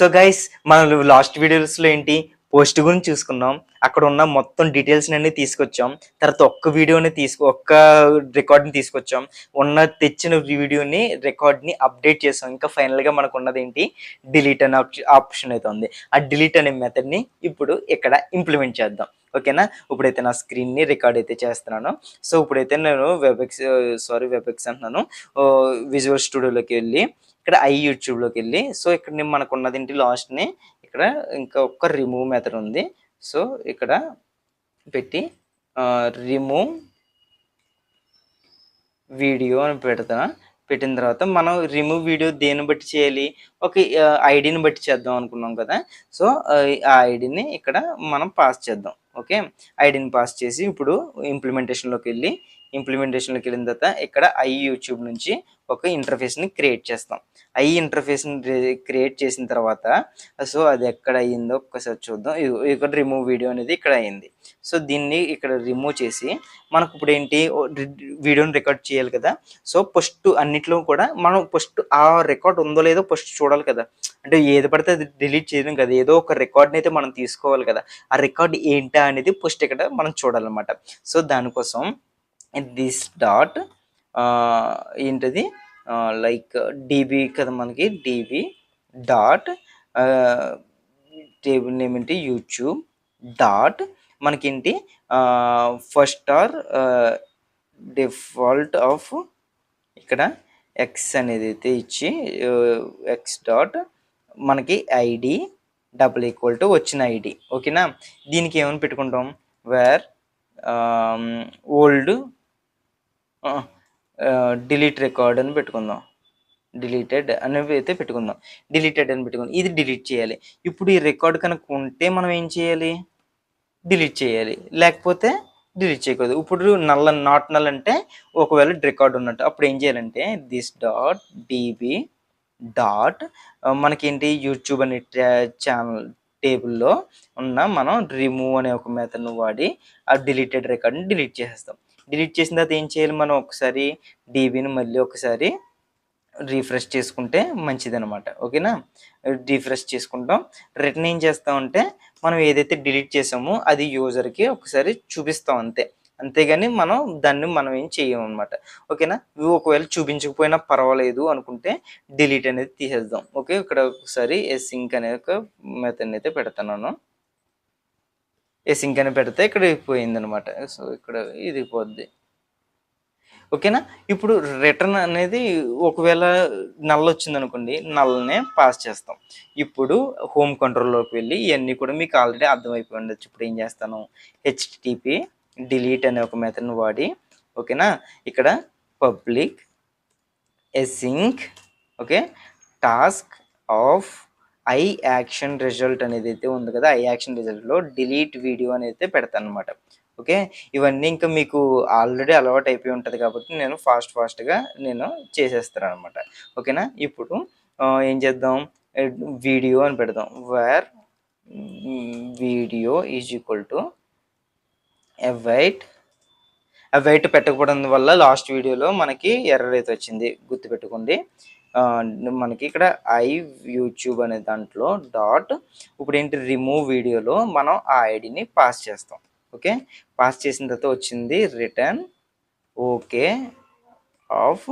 So guys మనం last వీడియోస్లో ఏంటి? పోస్ట్ గురించి చూసుకున్నాం అక్కడ ఉన్న మొత్తం డీటెయిల్స్ అన్ని తీసుకొచ్చాం. తర్వాత ఒక్క వీడియోని తీసుకు ఒక్క రికార్డ్ని తీసుకొచ్చాం. ఉన్న తెచ్చిన వీడియోని రికార్డ్ని అప్డేట్ చేసాం. ఇంకా ఫైనల్గా మనకు ఉన్నది ఏంటి? డిలీట్ అనే ఆప్షన్ అయితే ఉంది. ఆ డిలీట్ అనే మెథడ్ని ఇప్పుడు ఇక్కడ ఇంప్లిమెంట్ చేద్దాం. ఓకేనా? ఇప్పుడైతే నా స్క్రీన్ని రికార్డ్ అయితే చేస్తున్నాను. సో ఇప్పుడైతే నేను వెబెక్స్ సారీ వెబెక్స్ అంటున్నాను. విజువల్ స్టూడియోలోకి వెళ్ళి ఇక్కడ ఐ యూట్యూబ్లోకి వెళ్ళి సో ఇక్కడ మనకు ఉన్నది ఏంటి లాస్ట్ని ఇక్కడ ఇంకా ఒక్క రిమూవ్ మెథడ్ ఉంది. సో ఇక్కడ పెట్టి రిమూవ్ వీడియో అని పెడతా పెట్టిన తర్వాత మనం రిమూవ్ వీడియో దేన్ని బట్టి చేయాలి? ఒక ఐడిని బట్టి చేద్దాం అనుకున్నాం కదా. సో ఆ ఐడిని ఇక్కడ మనం పాస్ చేద్దాం. ఓకే? ఐడిని పాస్ చేసి ఇప్పుడు ఇంప్లిమెంటేషన్లోకి వెళ్ళి ఇంప్లిమెంటేషన్లోకి వెళ్ళిన తర్వాత ఇక్కడ ఐ యూట్యూబ్ నుంచి ఒక ఇంటర్ఫేస్ని క్రియేట్ చేస్తాం. ఐ ఇంటర్ఫేస్ని క్రియేట్ చేసిన తర్వాత సో అది ఎక్కడ అయ్యిందో ఒక్కసారి చూద్దాం. ఇక్కడ రిమూవ్ వీడియో అనేది ఇక్కడ అయింది సో దీన్ని ఇక్కడ రిమూవ్ చేసి మనకు ఇప్పుడు ఏంటి వీడియోని రికార్డ్ చేయాలి కదా. సో ఫస్ట్ అన్నిట్లో కూడా మనం ఫస్ట్ ఆ రికార్డ్ ఉందో లేదో ఫస్ట్ చూడాలి కదా. అంటే ఏది పడితే అది డిలీట్ చేయడం కదా. ఏదో ఒక రికార్డ్ని అయితే మనం తీసుకోవాలి కదా. ఆ రికార్డ్ ఏంటా అనేది ఫస్ట్ ఇక్కడ మనం చూడాలన్నమాట. సో దానికోసం దిస్ డాట్ ఏంటది? లైక్ డీబీ కదా మనకి డీబీ డాట్ టేబుల్ నేమ్ ఏంటి? యూట్యూబ్ డాట్ మనకేంటి? ఫస్ట్ ఆర్ డిఫాల్ట్ ఆఫ్ ఇక్కడ ఎక్స్ అనేది అయితే ఇచ్చి ఎక్స్ డాట్ మనకి ఐడి డబుల్ ఈక్వల్ టు వచ్చిన ఐడి ఓకేనా దీనికి ఏమని పెట్టుకుంటాం? వేర్ ఓల్డ్ డిలీట్ రికార్డ్ అని పెట్టుకుందాం. డిలీటెడ్ అనేవి అయితే పెట్టుకుందాం. డిలీటెడ్ అని పెట్టుకుందాం. ఇది డిలీట్ చేయాలి. ఇప్పుడు ఈ రికార్డ్ కనుక ఉంటే మనం ఏం చేయాలి? డిలీట్ చేయాలి. లేకపోతే డిలీట్ చేయకూడదు. ఇప్పుడు నల్ల నాట్ నల్ అంటే ఒకవేళ రికార్డ్ ఉన్నట్టు అప్పుడు ఏం చేయాలంటే దిస్ డాట్ డీబీ డాట్ మనకేంటి? యూట్యూబ్ అనే ఛానల్ టేబుల్లో ఉన్న మనం రిమూవ్ అనే ఒక మెథడ్ను వాడి ఆ డిలీటెడ్ రికార్డ్ని డిలీట్ చేసేస్తాం. డిలీట్ చేసిన తర్వాత ఏం చేయాలి మనం ఒకసారి డీబీని మళ్ళీ ఒకసారి రీఫ్రెష్ చేసుకుంటే మంచిది అనమాట ఓకేనా? రీఫ్రెష్ చేసుకుంటాం. రిటర్న్ ఏం చేస్తామంటే మనం ఏదైతే డిలీట్ చేసామో అది యూజర్కి ఒకసారి చూపిస్తాం అంతే. అంతేగాని మనం దాన్ని మనం ఏం చేయము అనమాట ఓకేనా? ఇవి ఒకవేళ చూపించకపోయినా పర్వాలేదు అనుకుంటే డిలీట్ అనేది తీసేద్దాం. ఓకే? ఇక్కడ ఒకసారి సింక్ అనే ఒక మెథడ్ని అయితే పెడతాను ఏ సింక్ అని పెడితే ఇక్కడ పోయింది అనమాట సో ఇక్కడ ఇది పోద్ది. ఓకేనా? ఇప్పుడు రిటర్న్ అనేది ఒకవేళ నల్ల వచ్చింది అనుకోండి నల్లనే పాస్ చేస్తాం. ఇప్పుడు హోమ్ కంట్రోల్లోకి వెళ్ళి ఇవన్నీ కూడా మీకు ఆల్రెడీ అర్థమైపోయి ఉండొచ్చు. ఇప్పుడు ఏం చేస్తాను? హెచ్టిపి డిలీట్ అనే ఒక మెథడ్ని వాడి ఓకేనా? ఇక్కడ public async okay? Task of I action result అనేది అయితే ఉంది కదా ఐ యాక్షన్ రిజల్ట్లో డిలీట్ వీడియో అనేది అయితే పెడతాను అనమాట ఓకే? ఇవన్నీ ఇంకా మీకు ఆల్రెడీ అలవాటు అయిపోయి ఉంటుంది కాబట్టి నేను ఫాస్ట్ ఫాస్ట్గా నేను చేసేస్తాను అనమాట ఓకేనా? ఇప్పుడు ఏం చేద్దాం? వీడియో అని పెడదాం. Where mm, video is equal to await await పెట్టకపోవడం వల్ల లాస్ట్ వీడియోలో మనకి ఎర్రర్ అయితే వచ్చింది. గుర్తుపెట్టుకోండి. మనకి ఇక్కడ ఐ యూట్యూబ్ అనే దాంట్లో డాట్ ఇప్పుడు ఏంటి రిమూవ్ వీడియోలో మనం ఆ ఐడిని పాస్ చేస్తాం. ఓకే? పాస్ చేసిన తర్వాత వచ్చింది return okay of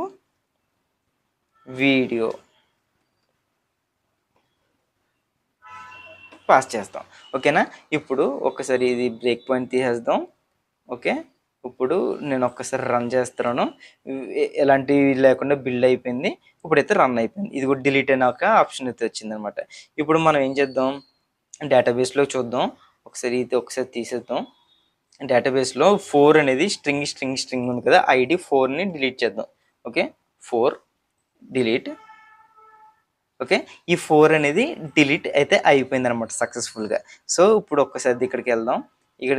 video. Pass చేస్తాం. ఓకేనా? ఇప్పుడు ఒకసారి ఇది బ్రేక్ పాయింట్ తీసేద్దాం. ఓకే? ఇప్పుడు నేను ఒక్కసారి రన్ చేస్తున్నాను. ఎలాంటివి లేకుండా బిల్డ్ అయిపోయింది. ఇప్పుడైతే రన్ అయిపోయింది. ఇది కూడా డిలీట్ అయిన ఒక ఆప్షన్ అయితే వచ్చింది అనమాట ఇప్పుడు మనం ఏం చేద్దాం? డేటాబేస్లో చూద్దాం. ఒకసారి ఇది ఒకసారి తీసేద్దాం. డేటాబేస్లో ఫోర్ అనేది స్ట్రింగ్ స్ట్రింగ్ స్ట్రింగ్ ఉంది కదా. ఐడి ఫోర్ని డిలీట్ చేద్దాం. ఓకే? Four delete okay? ఈ ఫోర్ అనేది డిలీట్ అయితే అయిపోయింది అనమాట సక్సెస్ఫుల్గా సో ఇప్పుడు ఒక్కసారి ఇక్కడికి వెళ్దాం. ఇక్కడ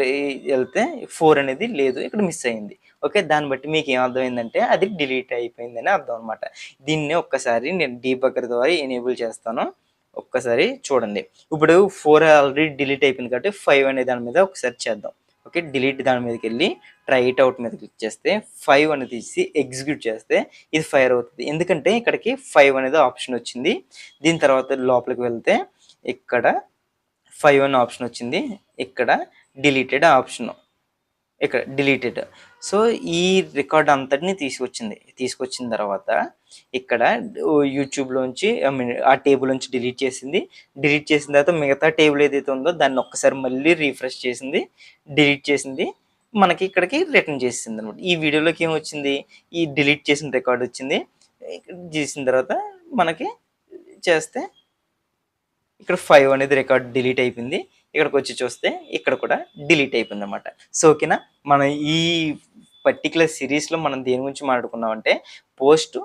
వెళ్తే ఫోర్ అనేది లేదు ఇక్కడ మిస్ అయింది. ఓకే దాన్ని బట్టి మీకు ఏం అర్థమైందంటే అది డిలీట్ అయిపోయిందని అర్థం అనమాట దీన్ని ఒక్కసారి నేను డీపక్కర్ ద్వారా ఎనేబుల్ చేస్తాను. ఒక్కసారి చూడండి. ఇప్పుడు ఫోర్ ఆల్రెడీ డిలీట్ అయిపోయింది కాబట్టి ఫైవ్ అనే దాని మీద ఒకసారి చేద్దాం. ఓకే డిలీట్ దాని మీదకి వెళ్ళి ట్రై ఇట్ అవుట్ మీద క్లిక్ చేస్తే ఫైవ్ అనేది తీసి ఎగ్జిక్యూట్ చేస్తే ఇది ఫైర్ అవుతుంది. ఎందుకంటే ఇక్కడికి ఫైవ్ అనేది ఆప్షన్ వచ్చింది. దీని తర్వాత లోపలికి వెళ్తే ఇక్కడ ఫైవ్ అనే ఆప్షన్ వచ్చింది. ఇక్కడ డిలీటెడ్ ఆప్షన్. ఇక్కడ డిలీటెడ్. సో ఈ రికార్డ్ అంతటిని తీసుకొచ్చింది తీసుకొచ్చిన తర్వాత ఇక్కడ యూట్యూబ్లోంచి ఐ మీన్ ఆ టేబుల్ నుంచి డిలీట్ చేసింది. డిలీట్ చేసిన తర్వాత మిగతా టేబుల్ ఏదైతే ఉందో దాన్ని ఒక్కసారి మళ్ళీ రీఫ్రెష్ చేసింది డిలీట్ చేసింది మనకి ఇక్కడికి రిటర్న్ చేసింది అనమాట ఈ వీడియోలోకి ఏమొచ్చింది ఈ డిలీట్ చేసిన రికార్డ్ వచ్చింది. ఇక్కడ చేసిన తర్వాత మనకి చేస్తే ఇక్కడ ఫైవ్ అనేది రికార్డ్ డిలీట్ అయిపోయింది. ఇక్కడికి వచ్చి చూస్తే ఇక్కడ కూడా డిలీట్ అయిపోయింది అనమాట సో ఓకేనా? మనం ఈ పర్టికులర్ సిరీస్లో మనం దేని గురించి మాట్లాడుకున్నామంటే post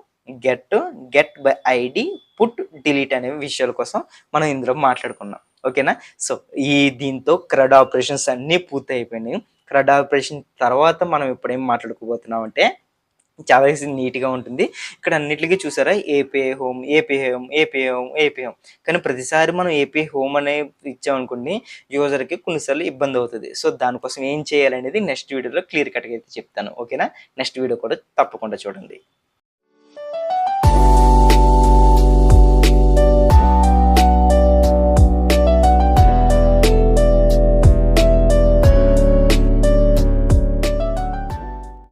get get by ID put delete అనే విషయాల కోసం మనం ఇందులో మాట్లాడుకున్నాం ఓకేనా? సో ఈ దీంతో క్రెడ్ ఆపరేషన్స్ అన్నీ పూర్తి అయిపోయినాయి క్రెడ్ ఆపరేషన్ తర్వాత మనం ఇప్పుడేం మాట్లాడుకోబోతున్నాం అంటే చాలా నీట్గా ఉంటుంది. ఇక్కడ అన్నిటికీ చూసారా? API home API home API home API home కానీ ప్రతిసారి మనం ఏపీఐ హోమ్ అనే ఇచ్చామనుకోండి యూజర్కి కొన్నిసార్లు ఇబ్బంది అవుతుంది. సో దానికోసం ఏం చేయాలనేది నెక్స్ట్ వీడియోలో క్లియర్ కట్గా అయితే చెప్తాను. ఓకేనా? నెక్స్ట్ వీడియో కూడా తప్పకుండా చూడండి.